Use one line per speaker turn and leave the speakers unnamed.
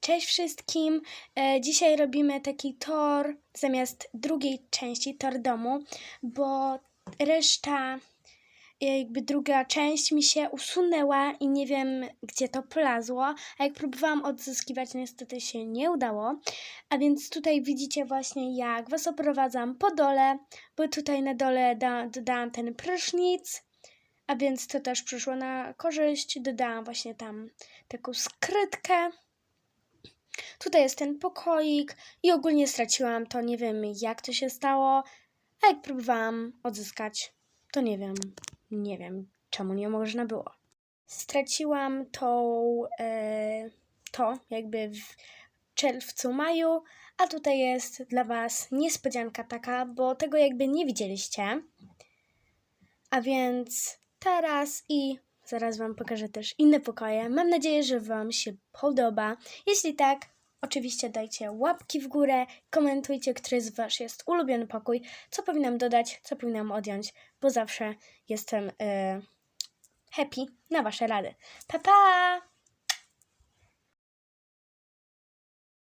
Cześć wszystkim! E, dzisiaj robimy taki tor zamiast drugiej części, tor domu, bo reszta, jakby druga część mi się usunęła i nie wiem gdzie to polazło, a jak próbowałam odzyskiwać, niestety się nie udało. A więc tutaj widzicie właśnie jak Was oprowadzam po dole, bo tutaj na dole da, dodałam ten prysznic, a więc to też przyszło na korzyść. Dodałam właśnie tam taką skrytkę. Tutaj jest ten pokoik i ogólnie straciłam to, nie wiem jak to się stało, a jak próbowałam odzyskać, to nie wiem, nie wiem czemu nie można było. Straciłam tą, e, to jakby w czerwcu, maju, a tutaj jest dla Was niespodzianka taka, bo tego jakby nie widzieliście. A więc teraz i zaraz Wam pokażę też inne pokoje. Mam nadzieję, że Wam się podoba. Jeśli tak, oczywiście dajcie łapki w górę, komentujcie, który z Wasz jest ulubiony pokój, co powinnam dodać, co powinnam odjąć, bo zawsze jestem e, happy na Wasze rady. Pa, pa!